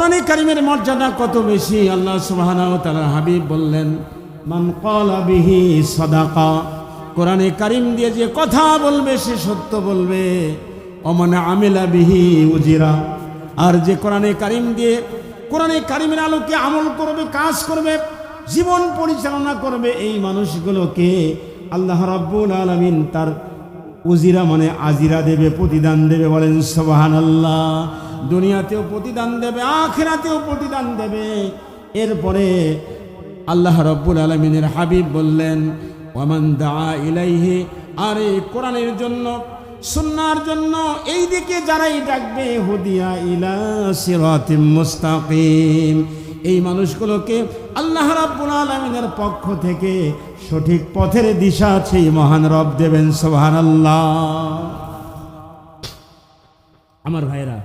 কোরআনে কারিমের মর্যাদা কত বেশি? আল্লাহ তাআলা হাবিব বললেন, মান সাদাকা। কোরআনে কারিম দিয়ে যে কথা বলবে, সে সত্য বলবে, অমান আমিলা বিহি উজিরা। আর যে কোরআনে কারিম দিয়ে, কোরআনে কারিমের আলোকে আমল করবে, কাজ করবে, জীবন পরিচালনা করবে, এই মানুষগুলোকে আল্লাহ রাব্বুল আলামিন তার উজিরা মানে আজিরা দেবে, প্রতিদান দেবে বলেন সোবাহান আল্লাহ দুনিয়াতেও প্রতিদান দেবে, আখেরাতেও প্রতিদান দেবে। এরপরে আল্লাহ রব্বুল আলমিনের হাবিব বললেন ওমান দা ইলাইহি, আর এই কোরআনের জন্য সুন্নার জন্য এই দিকে যারাই ডাকবে, হুদিয়া ইলা সিরাতিম মুস্তাকিম, এই মানুষগুলোকে আল্লাহ রাব্বুল আলামিনের পক্ষ থেকে সঠিক পথের দিশা সেই মহান রব দেবেন, সুবহানাল্লাহ। আমার ভাইরা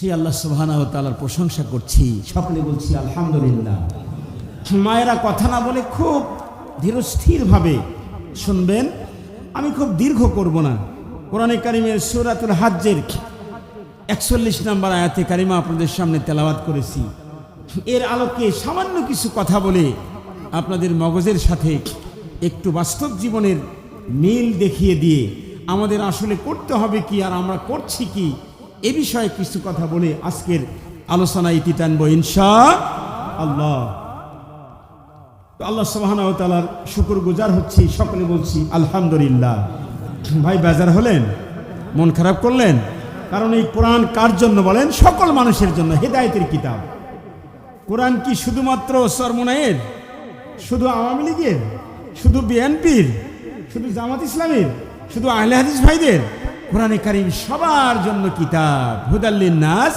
সেই আল্লাহ সুবহানাহু ওয়া তাআলার প্রশংসা করছি। সকলে বলছি, আলহামদুলিল্লাহ। মায়েরা কথা না বলে খুব ধীরস্থিরভাবে শুনবেন। আমি খুব দীর্ঘ করব না। কোরআনে কারিমের সুরাতুল হাজ্জের একচল্লিশ নম্বর আয়াতে কারিমা আপনাদের সামনে তেলাওয়াত করেছি। এর আলোকে সামান্য কিছু কথা বলে আপনাদের মগজের সাথে একটু বাস্তব জীবনের মিল দেখিয়ে দিয়ে আমাদের আসলে করতে হবে কি আর আমরা করছি কি এ বিষয়ে কিছু কথা বলে আজকের আলোচনা ইতি টানবো ইনশা আল্লাহ। আল্লাহ ওয়া তাআলার গুজার হচ্ছি, সকলে বলছি আলহামদুলিল্লাহ। ভাই, বেজার হলেন? মন খারাপ করলেন? কারণ এই কোরআন কার জন্য বলেন? সকল মানুষের জন্য, হেদায়েতের কিতাব। কোরআন কি শুধুমাত্র সরমুনায়ের শুধু আওয়ামী লীগের? শুধু বিএনপির? শুধু জামাত ইসলামের? শুধু আহলে হাদিস ভাইদের? কোরআনে কারিম সবার জন্য কিতাব। হুদাল্লিন নাস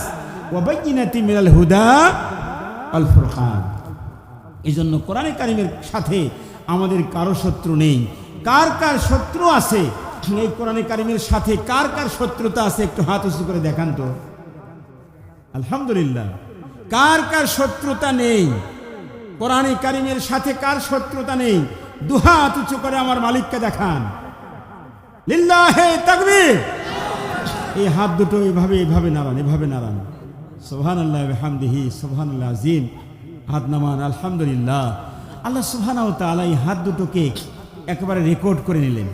ওয়াবাইনাতি মিনাল হুদা আল ফুরকান। এই জন্য কোরআনে কারিমের সাথে আমাদের কারও শত্রু নেই। কার কার শত্রু আছে? এই কোরআনে কারিমের সাথে কার কার শত্রুতা আছে একটু হাত উঁচু করে দেখান তো। আলহামদুলিল্লাহ। কার কার শত্রুতা নেই? কোরআনে কারিমের সাথে কার শত্রুতা নেই? দুহাত উঁচু করে আমার মালিককে দেখান। লিল্লাহে তাকবীর। এই হাত দুটো এভাবে এভাবে নাড়ান এভাবে নাড়ান। সোহান আল্লাহ হামদিহি সোহান আল্লাহ আজিম হাত নামান, আলহামদুলিল্লাহ। আল্লাহ সুবহান তাআলা এই হাত দুটোকে একেবারে রেকর্ড করে নিলেন।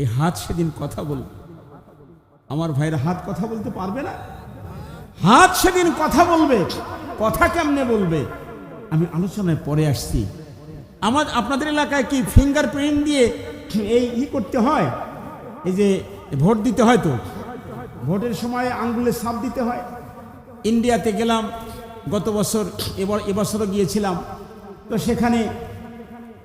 এই হাত সেদিন কথা বল আমার ভাইরা হাত কথা বলতে পারবে না? হাত সেদিন কথা বলবে। কথা কেমনে বলবে? আমি আলোচনায় পরে আসছি। আমার, আপনাদের এলাকায় কি ফিঙ্গারপ্রিন্ট দিয়ে এই ই করতে হয়, এই যে ভোট দিতে হয় তো। ভোটের সময় আঙ্গুলে সাপ দিতে হয়। ইন্ডিয়াতে গেলাম, গত বছর, এবার এবছরও গিয়েছিলাম। তো সেখানে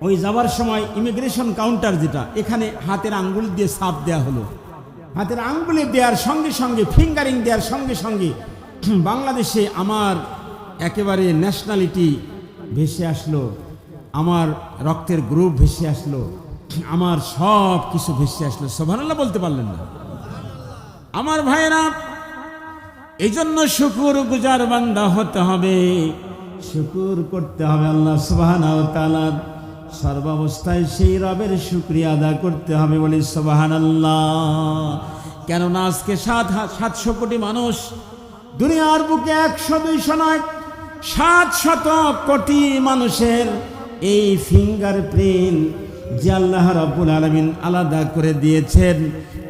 ওই যাওয়ার সময় ইমিগ্রেশন কাউন্টার যেটা, এখানে হাতের আঙ্গুল দিয়ে সাপ দেওয়া হলো। হাতের আঙ্গুলে দেওয়ার সঙ্গে সঙ্গে, ফিঙ্গারিং দেওয়ার সঙ্গে সঙ্গে বাংলাদেশে আমার একেবারে ন্যাশনালিটি ভেসে আসলো, আমার রক্তের গ্রুপ ভেসে আসলো। আমার সব কিছু ভেসে আসলো। সোভানাল্লাহ বলতে পারলেন না। আমার ভাইয়েরা এই জন্য শুকুর গুজার বান্দা হতে হবে। শুকুর করতে হবে আল্লাহ ওয়া সর্বাবস্থায় সেই রবের শুক্রিয়া আদা করতে হবে বলি সুবহান আল্লাহ কেননা আজকে সাত সাতশো কোটি মানুষ দুনিয়ার বুকে একশো দুইশো নয়, সাত শত কোটি মানুষের এই ফিঙ্গার প্রিন্ট যে আল্লাহ রাব্বুল আলামিন আলাদা করে দিয়েছেন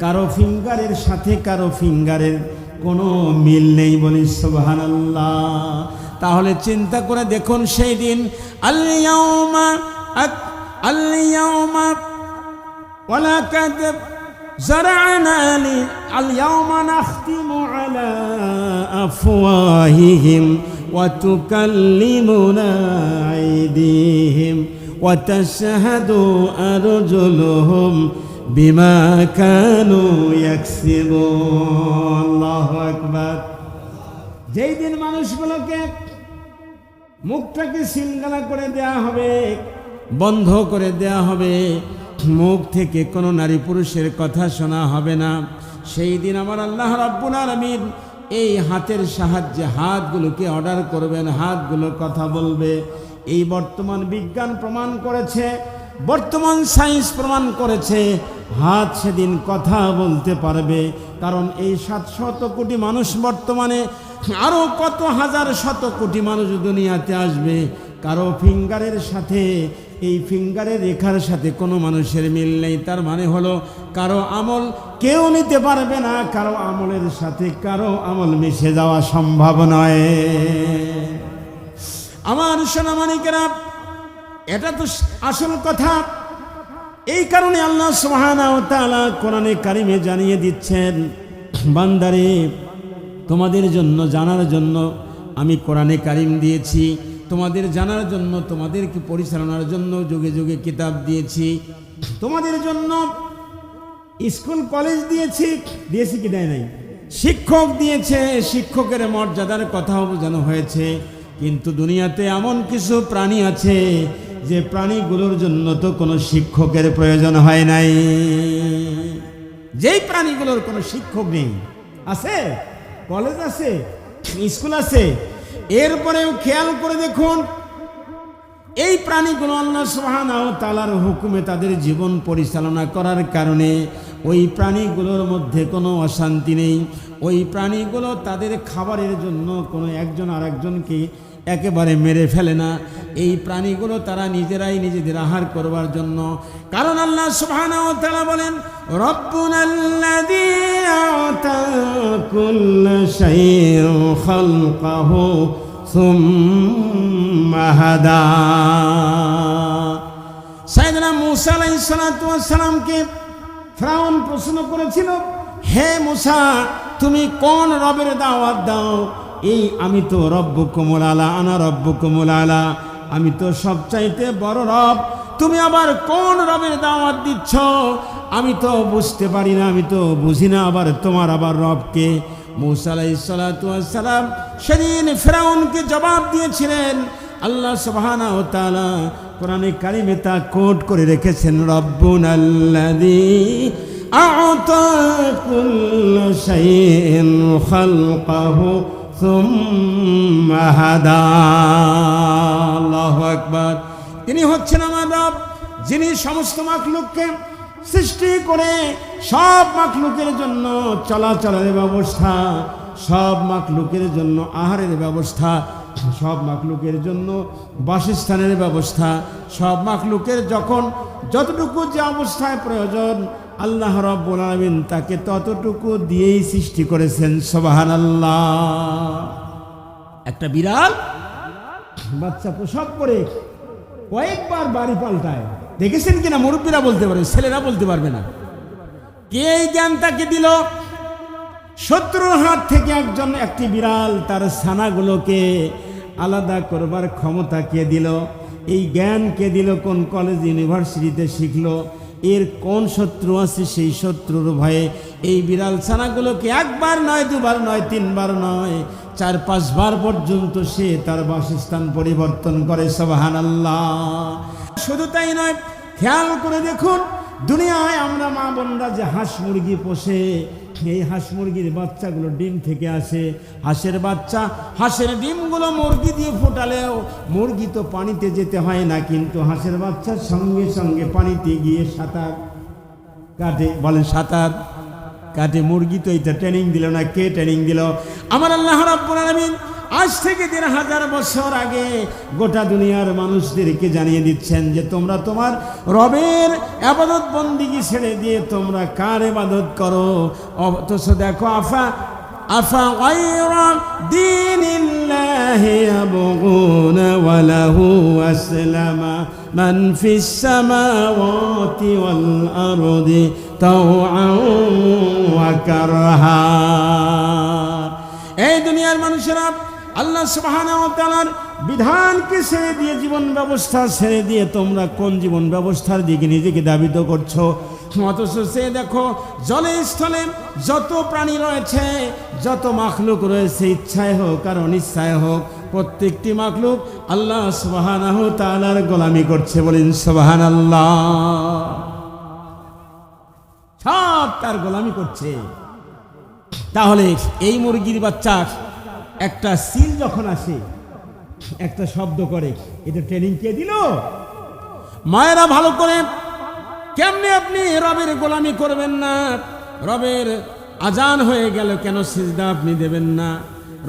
কারো ফিঙ্গারের সাথে কারো ফিঙ্গারের কোনো মিল নেই বলি সুবহান তাহলে চিন্তা করে দেখুন সেই দিন আল্লাউমা আল্লাউমা ولقد زرعنا لي اليوم نختم على أفواههم وتكلمنا أيديهم وتشهد أرجلهم بما كانوا يكسبون الله أكبر যেই দিন মানুষগুলোকে মুখটাকে সিলগালা করে দেয়া হবে বন্ধ করে দেয়া হবে মুখ থেকে কোনো নারী পুরুষের কথা শোনা হবে না সেই দিন আমার আল্লাহ রাব্বুল আলামিন এই হাতের সাহায্যে হাতগুলোকে অর্ডার করবেন হাতগুলো কথা বলবে এই বর্তমান বিজ্ঞান প্রমাণ করেছে, বর্তমান সায়েন্স প্রমাণ করেছে, হাত সেদিন কথা বলতে পারবে। কারণ এই সাত শত কোটি মানুষ বর্তমানে আরও কত হাজার শত কোটি মানুষ দুনিয়াতে আসবে, কারও ফিঙ্গারের সাথে, এই ফিঙ্গারের রেখার সাথে কোনো মানুষের মিল নেই। তার মানে হলো, কারও আমল কেউ নিতে পারবে না, কারও আমলের সাথে কারও আমল মিশে যাওয়া সম্ভব নয়। আমার সোনামানিকেরা, এটা তো আসল কথা। এই কারণে আল্লাহ তাআলা কোরআনে কারিমে জানিয়ে দিচ্ছেন, বান্দারে, তোমাদের জন্য, জানার জন্য আমি কোরআনে কারিম দিয়েছি। তোমাদের জানার জন্য, তোমাদেরকে পরিচালনার জন্য যুগে যুগে কিতাব দিয়েছি। তোমাদের জন্য স্কুল, কলেজ দিয়েছি দিয়েছি কি দেয় নাই? শিক্ষক দিয়েছে, শিক্ষকের মর্যাদার কথাও বোঝানো হয়েছে। কিন্তু দুনিয়াতে এমন কিছু প্রাণী আছে যে প্রাণীগুলোর জন্য তো কোনো শিক্ষকের প্রয়োজন হয় নাই। যেই প্রাণীগুলোর কোনো শিক্ষক নেই, আছে? কলেজ আছে? স্কুল আছে? এরপরেও খেয়াল করে দেখুন, এই প্রাণীগুলো আল্লাহ সুবহানাহু ওয়া তাআলার হুকুমে তাদের জীবন পরিচালনা করার কারণে ওই প্রাণীগুলোর মধ্যে কোনো অশান্তি নেই। ওই প্রাণীগুলো তাদের খাবারের জন্য কোনো একজন আরেকজনকে একেবারে মেরে ফেলে না। এই প্রাণীগুলো তারা নিজেরাই নিজেদের আহার করবার জন্য। কারণ আল্লাহ সুহান তারা বলেন রব্বুন সাইদরা মুসা আলাই সালাতামকে ফ্রাউন প্রশ্ন করেছিল, হে মুসা, তুমি কোন রবের দাওয়াত দাও? এই আমি তো রব্ব কুমুল আলা আনা রব্ব কুমুল আলা আমি তো সবচাইতে বড় রব। তুমি আবার কোন রবের দাওয়াত দিচ্ছ? আমি তো বুঝতে পারি না, আমি তো বুঝি না আবার তোমার আবার রবকে মুসা আলাইসালাম সেদিন ফেরাউনকে জবাব দিয়েছিলেন, আল্লাহ সুবহানা ও তাআলা কোরআনে কারিমে তা কোট করে রেখেছেন রব্বুন আল্লাযী আ'তা শাইইন খালকাহু সুম্মা হাদা। আল্লাহু আকবার। তিনি হচ্ছেন আমার রব, যিনি সমস্ত মাখলুককে সৃষ্টি করে সব মাখলুকের জন্য চলাচলের ব্যবস্থা, সব মাখলুকের জন্য আহারের ব্যবস্থা সব মাখলুকের জন্য বাসস্থানের ব্যবস্থা, সব মাখলুকের যখন যতটুকু যে অবস্থায় প্রয়োজন, আল্লাহ রব্বুল আলামিন তাকে ততটুকু দিয়েই সৃষ্টি করেছেন সবাহান আল্লাহ একটা বিড়াল বাচ্চা প্রসব করে কয়েকবার বাড়ি পাল্টায়। দেখেছেন কিনা? মুরব্বীরা বলতে পারে, ছেলেরা বলতে পারবে না। কে এই জ্ঞান তাকে দিল? শত্রুর হাত থেকে একজন একটি বিড়াল তার ছানাগুলোকে আলাদা করবার ক্ষমতা কে দিল? এই জ্ঞান কে দিল? কোন কলেজ ইউনিভার্সিটিতে শিখলো? এর কোন শত্রু আছে সেই শত্রুর ভয়ে? এই বিড়াল ছানাগুলোকে একবার নয়, দুবার নয়, তিনবার নয়, চার, পাঁচবার পর্যন্ত সে তার বাসস্থান পরিবর্তন করে সবাহান আল্লাহ শুধু তাই নয়, খেয়াল করে দেখুন, দুনিয়ায় আমরা মা বোনরা যে হাঁস মুরগি পোষে এই হাঁস মুরগির বাচ্চাগুলো ডিম থেকে আসে। হাঁসের বাচ্চা, হাঁসের ডিমগুলো মুরগি দিয়ে ফোটালেও মুরগি তো পানিতে যেতে হয় না, কিন্তু হাঁসের বাচ্চার সঙ্গে সঙ্গে পানিতে গিয়ে সাঁতার কাটে। বলেন সাঁতার কাটে, মুরগি তো এটা ট্রেনিং দিল না, কে ট্রেনিং দিল? আমার আল্লাহ রাব্বুল আলামিন আজ থেকে দেড় হাজার বছর আগে গোটা দুনিয়ার মানুষদেরকে জানিয়ে দিচ্ছেন যে তোমরা তোমার রবের আবাদত বন্দিগি ছেড়ে দিয়ে তোমরা কার আবাদত করো অথচ দেখো আফা আফা غير دين الله يبغون وله أسلم من في السماوات والأرض طوعا وكرها এই দুনিয়ার মানুষেরা আল্লাহ সুবহানাহু ওয়া বিধানকে ছেড়ে দিয়ে জীবন ব্যবস্থা ছেড়ে দিয়ে তোমরা কোন জীবন ব্যবস্থার দিকে নিজেকে দাবিত করছ? অথচ সে দেখো, জলে স্থলে যত প্রাণী রয়েছে, যত মাখলুক রয়েছে, ইচ্ছায় হোক আর অনিচ্ছায় হোক, প্রত্যেকটি মাখলুক আল্লাহ সুবহানাহু তাআলার গোলামি করছে বলেন সুবাহান আল্লাহ সব তার গোলামি করছে। তাহলে এই মুরগির বাচ্চা একটা সিল যখন আসে, একটা শব্দ করে এটা ট্রেনিং কে দিল? মায়েরা ভালো করে, কেমনে আপনি রবের গোলামি করবেন না? রবের আজান হয়ে গেল, কেন সিজদা আপনি দেবেন না?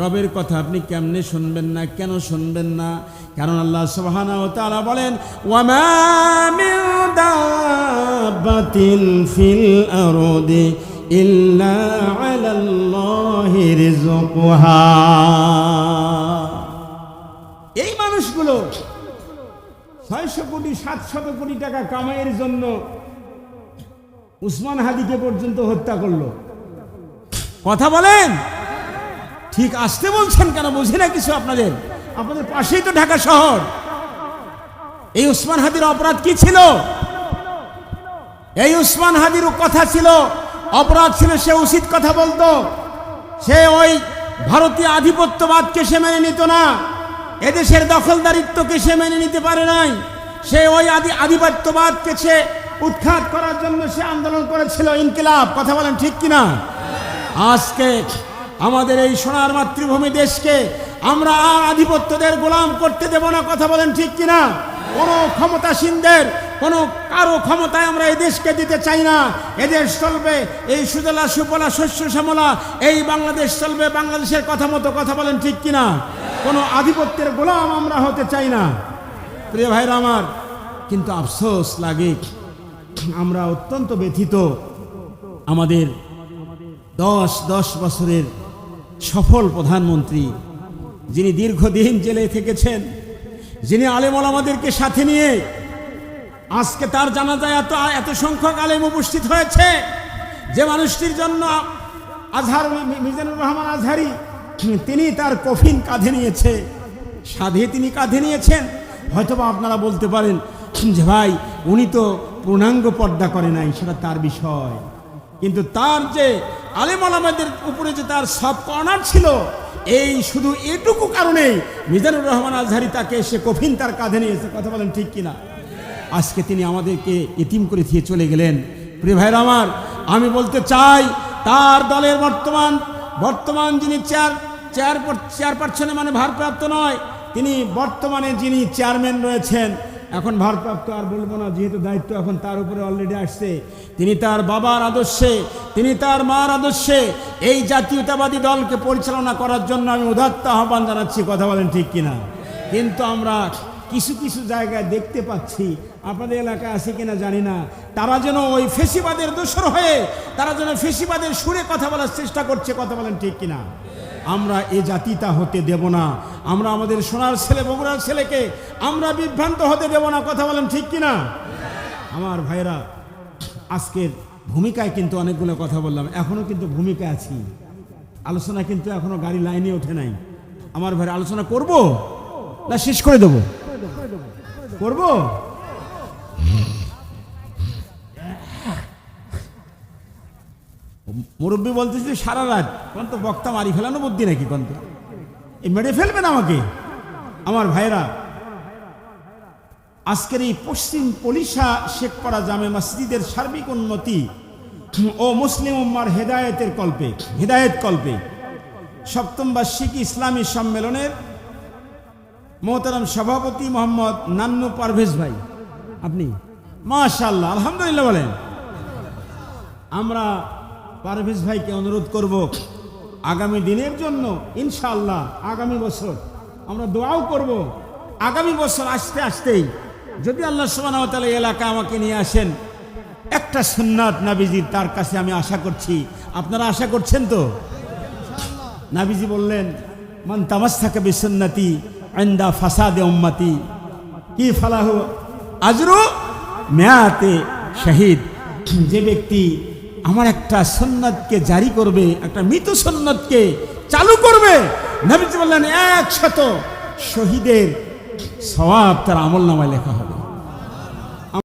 রবের কথা আপনি কেমনে শুনবেন না? কেন শুনবেন না? কারণ আল্লাহ সুবহানাহু ওয়া তাআলা বলেন, ওয়ামা মিন দাব্বাতিন ফিল আরদি। এই মানুষগুলো ছয়শো কোটি, সাতশত কোটি টাকা কামাইয়ের জন্য উসমান হাদিকে পর্যন্ত হত্যা করল। কথা বলেন? ঠিক আসতে বলছেন কেন? বুঝি না কিছু আপনাদের। আপনাদের পাশেই তো ঢাকা শহর। এই উসমান হাদির অপরাধ কি ছিল? এই উসমান হাদির কথা ছিল অপরাধ ছিল, সে উচিত কথা বলতো। সে ওই ভারতীয় আধিপত্যবাদকে সে মেনে নিত না। এদেশের দখলদারিত্বকে সে মেনে নিতে পারে নাই। সে ওই আদি আধিপত্যবাদকে সে উৎখাত করার জন্য সে আন্দোলন করেছিল, ইনকিলাব। কথা বলেন ঠিক কিনা আজকে আমাদের এই সোনার মাতৃভূমি দেশকে আমরা আধিপত্যদের গোলাম করতে দেব না, কথা বলেন ঠিক কিনা কোনো ক্ষমতাসীনদের কোনো কারও ক্ষমতায় আমরা এই দেশকে দিতে চাই না। এদেশ চলবে, এই সুজলা সুফলা শস্য শ্যামলা, এই বাংলাদেশ চলবে, বাংলাদেশের কথা মতো কথা বলেন ঠিক কিনা? কোনো আধিপত্যের গোলাম আমরা হতে চাই না। প্রিয় ভাইরা আমার, কিন্তু আফসোস লাগে আমরা অত্যন্ত ব্যথিত। আমাদের দশ দশ বছরের সফল প্রধানমন্ত্রী, যিনি দীর্ঘদিন জেলে থেকেছেন, যিনি আলেমল আমাদেরকে সাথে নিয়ে আজকে তার জানাজায় এত এত সংখ্যক আলেম উপস্থিত হয়েছে। যে মানুষটির জন্য আজহার মিজানুর রহমান আজহারি, তিনি তার কফিন কাঁধে নিয়েছে। সাধে তিনি কাঁধে নিয়েছেন। হয়তোবা আপনারা বলতে পারেন, যে ভাই, উনি তো পূর্ণাঙ্গ পর্দা করে নাই, সেটা তার বিষয়। কিন্তু তার যে আলেম আলামাদের উপরে যে তার সব কর্নার ছিল, এই শুধু এটুকু কারণেই মিজানুর রহমান আজহারি তাকে সে কফিন তার কাঁধে নিয়েছে কথা বলেন ঠিক কিনা? আজকে তিনি আমাদেরকে এতিম করে দিয়ে চলে গেলেন। প্রিয় ভাইরা আমার, আমি বলতে চাই, তার দলের বর্তমান বর্তমান যিনি চেয়ার চেয়ার চেয়ারপারসনে মানে ভারপ্রাপ্ত নয়, তিনি বর্তমানে যিনি চেয়ারম্যান রয়েছেন, এখন ভারপ্রাপ্ত আর বলব না, যেহেতু দায়িত্ব এখন তার উপরে অলরেডি আসছে, তিনি তার বাবার আদর্শে, তিনি তার মার আদর্শে এই জাতীয়তাবাদী দলকে পরিচালনা করার জন্য আমি উদাত্ত আহ্বান জানাচ্ছি, কথা বলেন ঠিক কিনা? কিন্তু আমরা কিছু কিছু জায়গায় দেখতে পাচ্ছি। আপনাদের এলাকায় আছে কিনা জানি না। তারা যেন ওই ফেসিবাদের দোষর হয়ে, তারা যেন ফেসিবাদের সুরে কথা বলার চেষ্টা করছে, কথা বলেন ঠিক কিনা। আমরা এ জাতিটা হতে দেব না। আমরা আমাদের সোনার ছেলে, বগুড়ার ছেলেকে আমরা বিভ্রান্ত হতে দেব না, কথা বলেন ঠিক কিনা? আমার ভাইরা আজকের ভূমিকায় কিন্তু অনেকগুলো কথা বললাম। এখনও কিন্তু ভূমিকায় আছি। আলোচনা কিন্তু এখনও গাড়ি লাইনে ওঠে নাই। আমার ভাইরা আলোচনা করব না শেষ করে দেবো? করব? মুরব্বী বলতেছি সারা রাত তো বক্তা মারি ফেলানো বুদ্ধি নাকি কোন তো এই মেরে ফেলবেন আমাকে? আমার ভাইরা, আজকের এই পশ্চিম পলিশা শেখপাড়া জামে মসজিদের সার্বিক উন্নতি ও মুসলিম উম্মার হেদায়েতের কল্পে, হেদায়েত কল্পে সপ্তম বার্ষিকী ইসলামী সম্মেলনের মোহতারাম সভাপতি মোহাম্মদ নান্নু পারভেজ ভাই, আপনি? মাশাল্লাহ আলহামদুলিল্লাহ বলেন। আমরা পারভেজ ভাইকে অনুরোধ করব, আগামী দিনের জন্য ইনশাল্লাহ আগামী বছর, আমরা দোয়াও করব, আগামী বছর আসতে আসতেই, যদি আল্লাহ তাআলা এলাকা আমাকে নিয়ে আসেন, একটা সুন্নাত নাবিজির তার কাছে আমি আশা করছি, আপনারা আশা করছেন তো? নাবিজি বললেন, মান তামাস্তাকা বিসুন্নতি আন্দা ফাসাদে উম্মতি কি ফালাহ আজরু মেয়াতে শহীদ যে ব্যক্তি আমার একটা সন্ন্যতকে জারি করবে, একটা মৃত সন্ন্যতকে চালু করবে, নবীজি বললেন, একশত শহীদের স্বভাব তার আমল নামায় লেখা হবে।